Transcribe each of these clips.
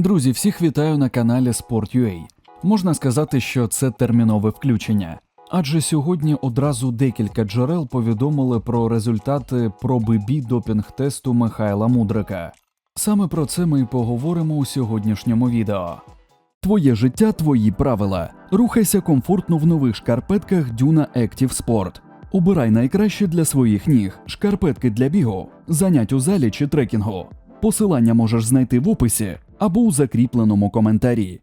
Друзі, всіх вітаю на каналі Sport.ua. Можна сказати, що це термінове включення. Адже сьогодні одразу декілька джерел повідомили про результати проби бі допінг-тесту Михайла Мудрика. Саме про це ми й поговоримо у сьогоднішньому відео. Твоє життя, твої правила. Рухайся комфортно в нових шкарпетках Duna Active Sport. Обирай найкраще для своїх ніг, шкарпетки для бігу, занять у залі чи трекінгу. Посилання можеш знайти в описі або у закріпленому коментарі.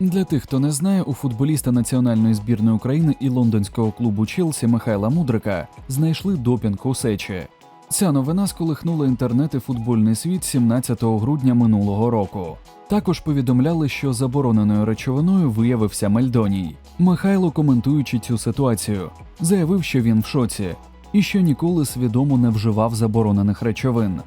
Для тих, хто не знає, у футболіста національної збірної України і лондонського клубу Челсі Михайла Мудрика знайшли допінг у сечі. Ця новина сколихнула інтернет і футбольний світ 17 грудня минулого року. Також повідомляли, що забороненою речовиною виявився Мельдоній. Михайло, коментуючи цю ситуацію, заявив, що він в шоці і що ніколи свідомо не вживав заборонених речовин.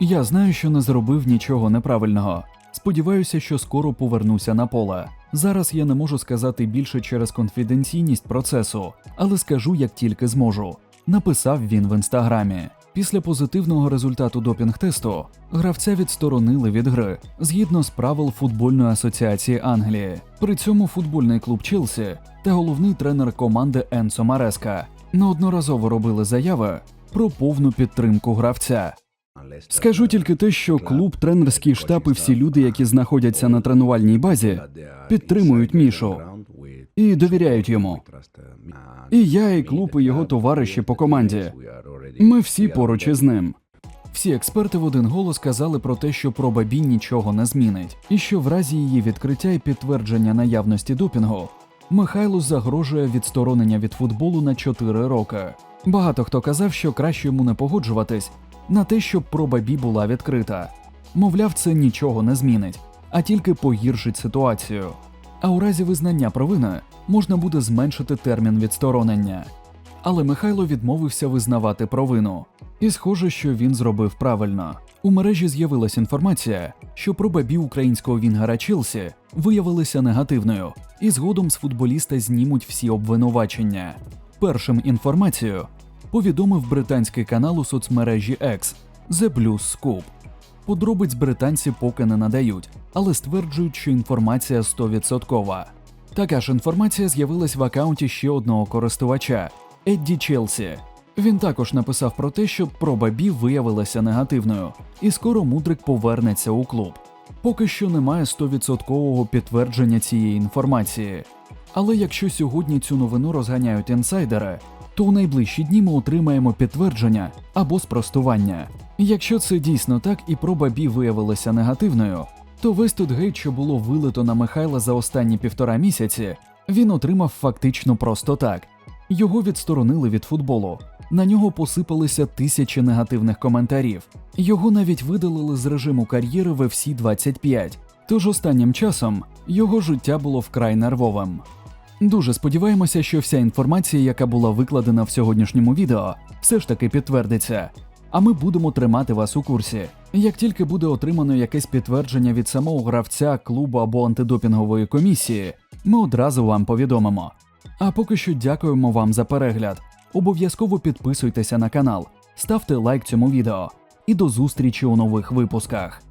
Я знаю, що не зробив нічого неправильного. Сподіваюся, що скоро повернуся на поле. Зараз я не можу сказати більше через конфіденційність процесу, але скажу як тільки зможу. Написав він в інстаграмі. Після позитивного результату допінг-тесту гравця відсторонили від гри згідно з правил футбольної асоціації Англії. При цьому футбольний клуб Челсі та головний тренер команди Енсо Мареска неодноразово робили заяви про повну підтримку гравця. Скажу тільки те, що клуб, тренерський штаб і всі люди, які знаходяться на тренувальній базі, підтримують Мішу і довіряють йому. І я, і клуб, і його товариші по команді. Ми всі поруч із ним. Всі експерти в один голос казали про те, що проба Бі нічого не змінить, і що в разі її відкриття і підтвердження наявності допінгу Михайлу загрожує відсторонення від футболу на 4 роки. Багато хто казав, що краще йому не погоджуватись на те, щоб проба Бі була відкрита. Мовляв, це нічого не змінить, а тільки погіршить ситуацію. А у разі визнання провини можна буде зменшити термін відсторонення. Але Михайло відмовився визнавати провину, і схоже, що він зробив правильно. У мережі з'явилася інформація, що проба бі українського вінгера Челсі виявилася негативною, і згодом з футболіста знімуть всі обвинувачення. Першим інформацію повідомив британський канал у соцмережі X The Blues Scoop. Подробиць британці поки не надають, але стверджують, що інформація 100%. Така ж інформація з'явилась в акаунті ще одного користувача Едді Челсі. Він також написав про те, що проба Бі виявилася негативною, і скоро Мудрик повернеться у клуб. Поки що немає 100% підтвердження цієї інформації. Але якщо сьогодні цю новину розганяють інсайдери, то у найближчі дні ми отримаємо підтвердження або спростування. Якщо це дійсно так і проба Бі виявилася негативною, то весь тут гейт, що було вилито на Михайла за останні півтора місяці, він отримав фактично просто так. Його відсторонили від футболу. На нього посипалися тисячі негативних коментарів. Його навіть видалили з режиму кар'єри в FC 25. Тож останнім часом його життя було вкрай нервовим. Дуже сподіваємося, що вся інформація, яка була викладена в сьогоднішньому відео, все ж таки підтвердиться. А ми будемо тримати вас у курсі. Як тільки буде отримано якесь підтвердження від самого гравця, клубу або антидопінгової комісії, ми одразу вам повідомимо. А поки що дякуємо вам за перегляд. Обов'язково підписуйтеся на канал, ставте лайк цьому відео і до зустрічі у нових випусках.